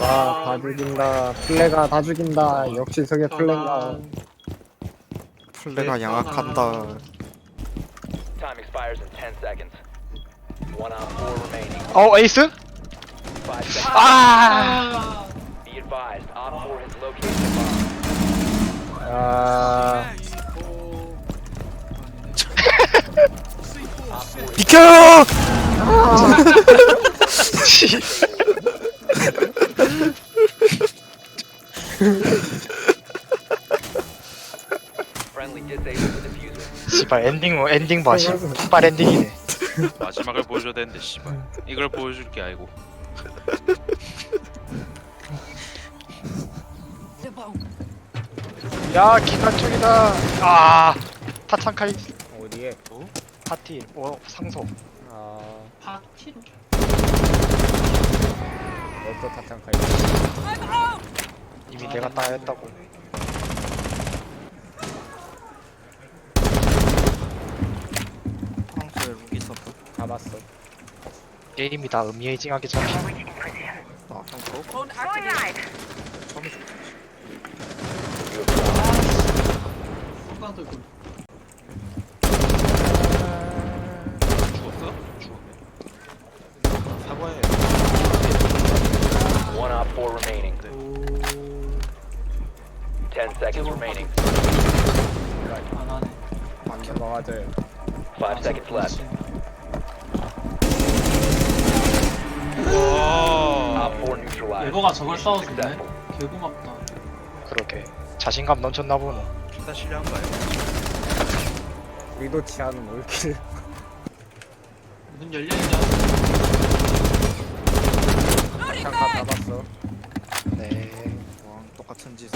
와, 다 죽인다. 플레가 다 죽인다. 역시 저게 플레가. 플레가 양악한다. Time expires in 10 seconds. One on four remaining. 어 에이스? Five seconds. 아 Be advised, Op 4 has located the bomb. 아, 비켜! 씨발 엔딩 엔딩 봐 씨. 발 엔딩이네. 마지막을 보여줘야 되는데 씨발. 이걸 보여줄 게 아니고. 야 기관총이다. 아 타창카이. 어디에? 파티 오 상소. 아, 파티로. 어서 타창카이. 이미 내가 다 했다고 프랑스에 룩이 있었다. 잡았어. 게임이 다 음이에이징하게 잡힌 아, 형 그거? 처음에 좀 순간 들고 죽었어? 죽었네 사과해 One Op 4 remaining. 10 seconds remaining. 안 하네 안 넘어가져요. 5 seconds left. Op 4 neutralized. 예거가 저걸 싸워주네 Successful. 개고맙다 그러게 자신감 넘쳤나 보네 일단 실례한 거야 의도치 않은 올킬. 문 열려있냐 타창카 잡았어. 네 왕 똑같은 짓.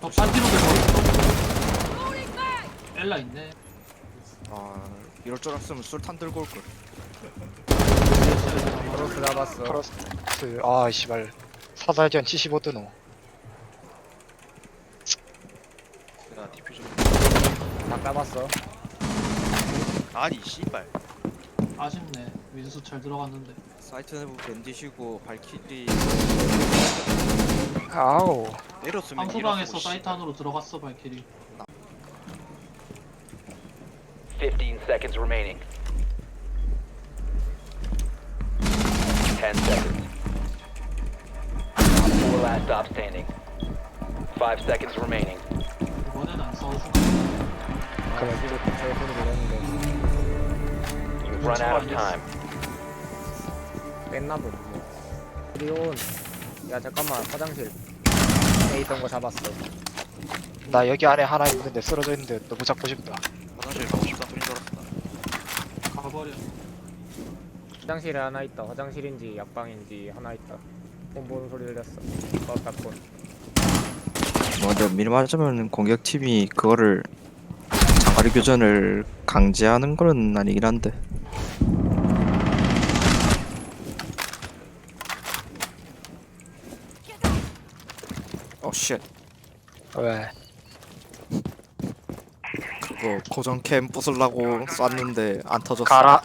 어 파티로 들고 엘라 있네 아, 이럴 줄 알았으면 술탄 들고 올 걸. 크로스 잡았어. 크로스 아 씨발. 사살전 75 뜨노 내가 디퓨저 다 잡았어. 아니 씨발. 아쉽네. 민수 잘 들어갔는데. 사이트 내부 밴디시고 발키리 아우 내렸으면 한수방에서 이랬어, 사이트 안으로 들어갔어 발키리. 15 seconds remaining. 10 seconds. Op 4 last stop standing. 5 seconds remaining. 이번엔 안 그래, 이거. You've run out of time. 뺐나 보네. 리온. 야, 잠깐만. 화장실. 에 있던 거 잡았어. 나 여기 안에 하나 있는데 쓰러져 있는데 너무 잡고 싶다 화장실 가고 싶다 소리 줄 알았다 가버려 화장실에 하나 있다. 화장실인지 약방인지 하나 있다. 폰 보는 소리 들렸어. 껐다 폰. 뭐 근데 미리 말하자면 공격팀이 그거를 장거리 교전을 강제하는 건 아니긴 한데 어쉣 왜 그거 고정 캠 부술라고 쐈는데 안 터졌어 가라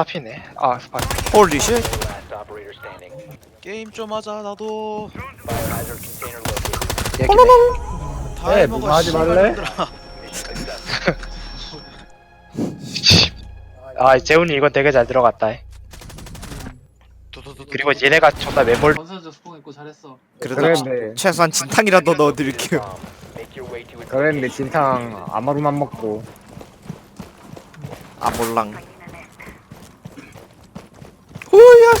잡히네 아, 아 홀리 쉣 The last operator standing. 게임 좀 하자 나도 Biohazard container located. 얘기네 다 네, 해먹어 뭐 하지 씨발 말래? 놈들아. Mission successful. 아 재훈이 이건 되게 잘 들어갔다. 그리고 얘네가 존나 매몰 건설적 스폰 있고 잘했어 그래도 그랬는데, 최소한 진탕이라도 넣어드릴게요 Bomb. Make your way to its 그랬는데 location. 진탕 아마루만 먹고. 아 몰랑 호야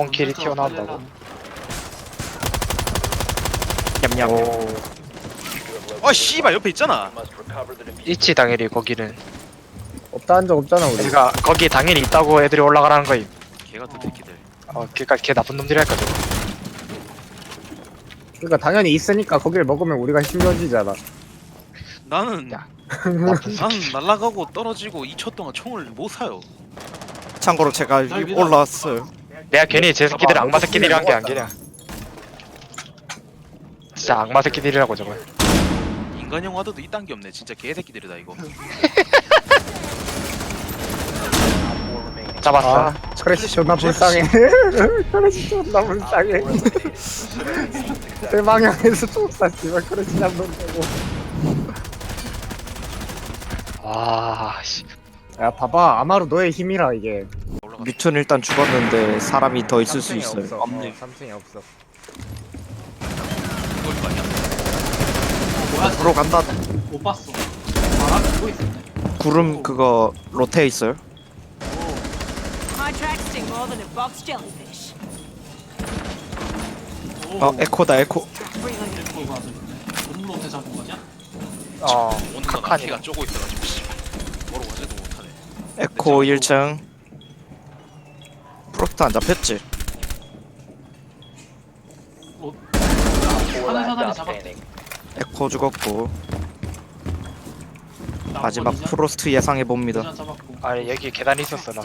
스폰킬이 튀어나온다고 냠냠 오 아 씨발 옆에 있잖아. 있지 당연히 거기는 없다 한 적 없잖아, 우리. 그러니까 거기 당연히 있다고 애들이 올라가라는 거임 걔가 더 새끼들 어 그니까 걔 나쁜 놈들이랄까 저거 그러니까 당연히 있으니까 거기를 먹으면 우리가 힘겨지잖아. 나는 야. 나는 날아가고 떨어지고 2초 동안 총을 못 사요. 참고로 제가 날. 올라왔어요. 내가 괜히 제 새끼들 악마 새끼들이 한게 아니라 진짜 악마 새끼들이라고 저거 인간 영화도 이딴 게 없네. 진짜 개새끼들이다 이거. 잡았어 아, 크래시 존나 불쌍해. 크래시 존나 불쌍해. 내 방향에서 총 쐈지만 크래시 한번 되고. 와씨 야, 봐봐. 아마루 너의 힘이라 이게. 뮤튼 일단 죽었는데 사람이 더 있을 수 있어요. 없어. 어, 삼층이 없어. 이걸 거 아니야? 뭐야 앞으로 간다. 못 봤어 바람 불고 있었네 구름 그거 로테 있어요. Contract sting more than a box jellyfish. 오, 어 에코다 에코. 봐도 음로테 잡은 거냐? 어 카칸이야. 피가 쪼고 있어가지고 씨. 뭐로 가지도 못하네. 에코 1층. 프로스트 안 잡혔지? 사다리 잡았대 standing. 에코 죽었고 마지막 거냐? 프로스트 예상해 봅니다. 그냥 잡았고 아니 여기 계단이 있었어 나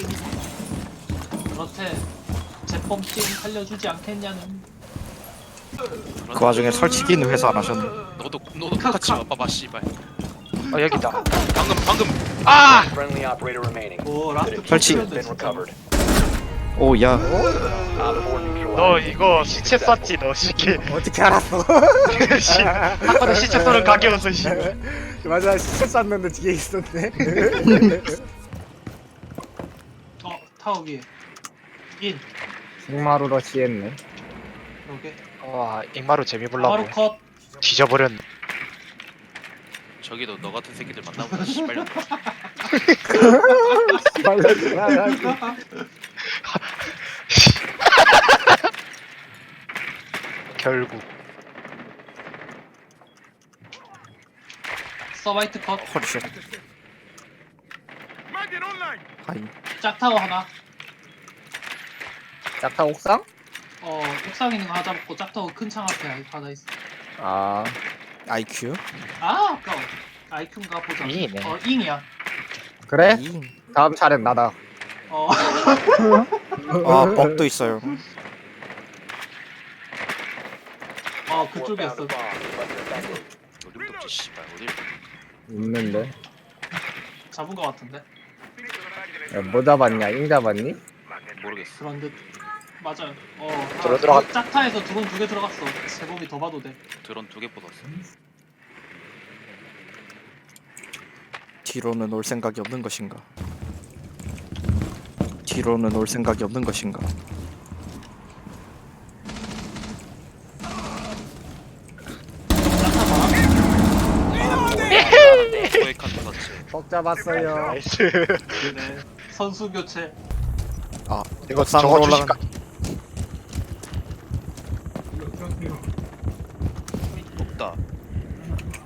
그렇대 제법 게임 살려주지 않겠냐는 그 와중에 설치기는 회사 안 하셨네. 너도 너도 똑같이 와봐봐 씨발. 어 여기다 방금 방금 Friendly operator remaining. 오 라스트 설치. Has been recovered. 오 야. Op 4 neutralized. 너 이거 시체 쐈지 너 새끼 어떻게 알았어? 씨 아까도 시체 쏘는 가게였어 씨 맞아, 시체 쐈는데 뒤에 있었네. 어 타워 위에 인 승마루 러시했네. 이렇게 와 익마루 재미 보려고 바로 컷 뒤져버렸네 저기도 너 같은 새끼들 만나보자 씨발. 결국 서바이트 컷 헐쉣. 하이. 짝타워 하나 짝타 옥상? 어 옥상 있는 거 하나 잡고 짝타워 큰 창 앞에 하나 있어 아, IQ? 아 아까워 아이큐인가 보자 잉이네. 어 잉이야 그래? 이. 네? 다음 차례는 나다. 어 아 뻑도 있어요. 어, Four 그쪽이었어 씨발 어디. 있는데. 잡은 거 같은데 야, 뭐 잡았냐? 잉 잡았니? 모르겠어. 그런 듯 맞아요 어 들어 아, 들어갔- 짝타에서 드론 두 개 들어갔어 제법이 더 봐도 돼 드론 두 개 뽑았어. 뒤로는 올 생각이 없는 것인가? 뒤로는 올 생각이 없는 것인가? 짝타 봐라 소액한 뻑 잡았어요. 나이스 네 선수 교체 아 이거 저거 올라간. 없다.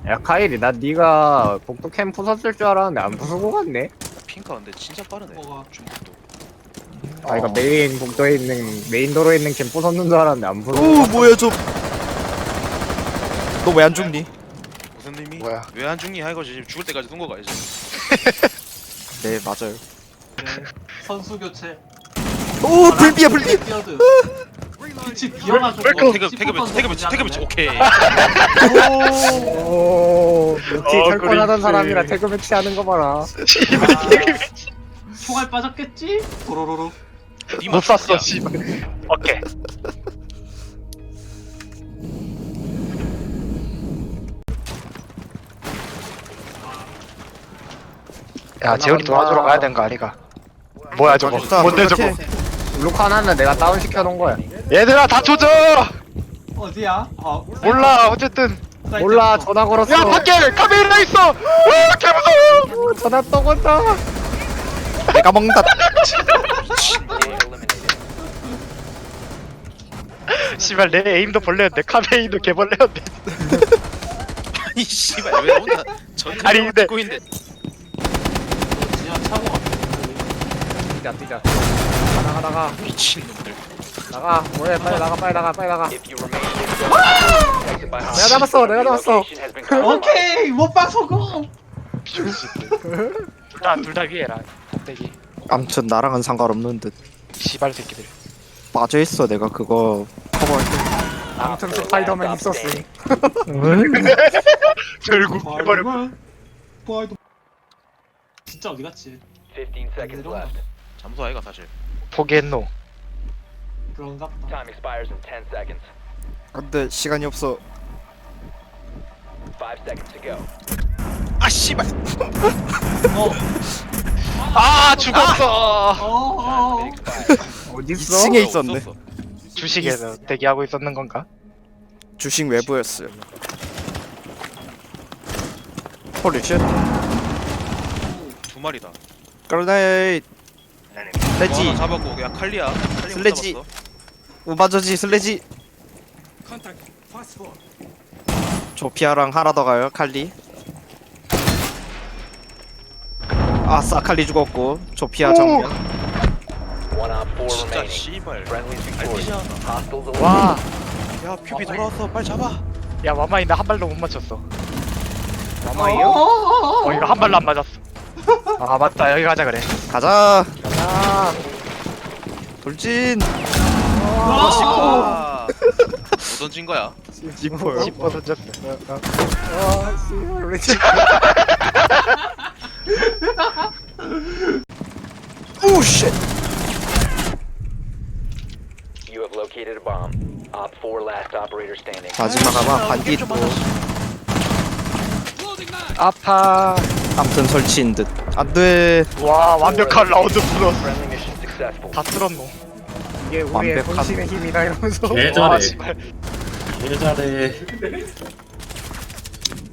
야, 카일이, 나 네가 복도 캠 부쉈을 줄 알았는데 안 부수고 갔네? 핑카 근데 진짜 빠르네. 뭐가 중국도. 아, 이거 메인 복도에 있는, 메인 도로에 있는 캠 부쉈는 줄 알았는데 안 부수고 오 뭐야 저? 너 왜 안 죽니? 무슨 의미? 뭐야? 왜 안 죽니? 하 이거지. 지금 죽을 때까지 쏜 거 가야지. 네 맞아요. 네 선수 교체 오 불비야 불비. 피어드 빛이 비어가지고 어, 태그 태그 배치 태그 배치 태그 배치 오케이. 오, 역시 어, 결권하던 그린스. 사람이라 태그 매치 하는 거 봐라. 총알 빠졌겠지? 도로로로 니못 쐈어 맞췄냐? 씨발 오케이 야 재훈이 도와주러 가야 되는 거 아니가 뭐야 저거 맞다, 뭔데 그렇지. 저거 루카 하나는 내가 다운 시켜놓은 거야. 얘들아 다 조져 어디야? 어 몰라 어쨌든 사이트 몰라. 전화 걸었어. 야 밖에 카메라 있어 으 개무서워 어, 전화 또 건다. 내가 먹는다. 씨발 내 에임도 벌레였는데 카메인도 개벌레였는데 아니 씨발 왜 혼자 전 아니, 근데- 듣고 있는데 지하 차고 같은데 뛰자, 뛰자. 나가, 나가, 미친 놈들. 나가. 뭐해? 빨리 나가, 빨리 나가, 빨리 나가. By 내가 잡았어, 내가 잡았어. 오케이 못봐 소금. 둘다둘다 위에라 꼭대기 암튼 나랑은 상관없는 듯 시발 새끼들 빠져있어 내가 그거 커버할게 아무튼 스파이더맨 있었으니. 결국 해버려 보아이도 진짜 어디 갔지? 15 seconds left. 잠수 아이가 사실. 포기했노 그런가 보다. Time expires in 10 seconds. 안돼 시간이 없어 5 seconds to go. 아 씨발. 아 죽었어 어, 어. Expired. 있어? 2층에 있었네 없었어. 주식에서 대기하고 있었는 건가? 주식 외부였어요 홀리쉣 두 마리다. 그레네 슬래지 어, 하나 잡았고 야 칼리야. 칼리 못 슬래지. 잡았어. 우마저지 슬래지 조피아랑 하나 더 가요 칼리 아싸 칼리 죽었고 조피아 정면 One on 4 진짜 remaining. 씨발. Friendly's 알피지 victorious. 않아. Hostiles eliminated. 와 야 퓨비 돌아왔어. 빨리 잡아. 야 와마이 나 한 발도 못 맞췄어 어, 마마이요? 어, 이거 한 발도 안 맞았어 아 맞다 여기 가자 그래 가자 아, 돌진 아. 못 던진 거야. 지퍼요 씹어 던졌어 와, 씨발, 우리 집. 오 쉣 You have located a bomb. Op 4 last operator standing. 마지막 아마 반딧 또 아파 암튼 설치인 듯. 안 돼. 와 완벽한 라운드 플러스. Friendly mission successful. 다 쓸었노. 이게 우리의 완벽한- 본신의 힘이다 이러면서. 와 개잘해. 씨발. 개잘해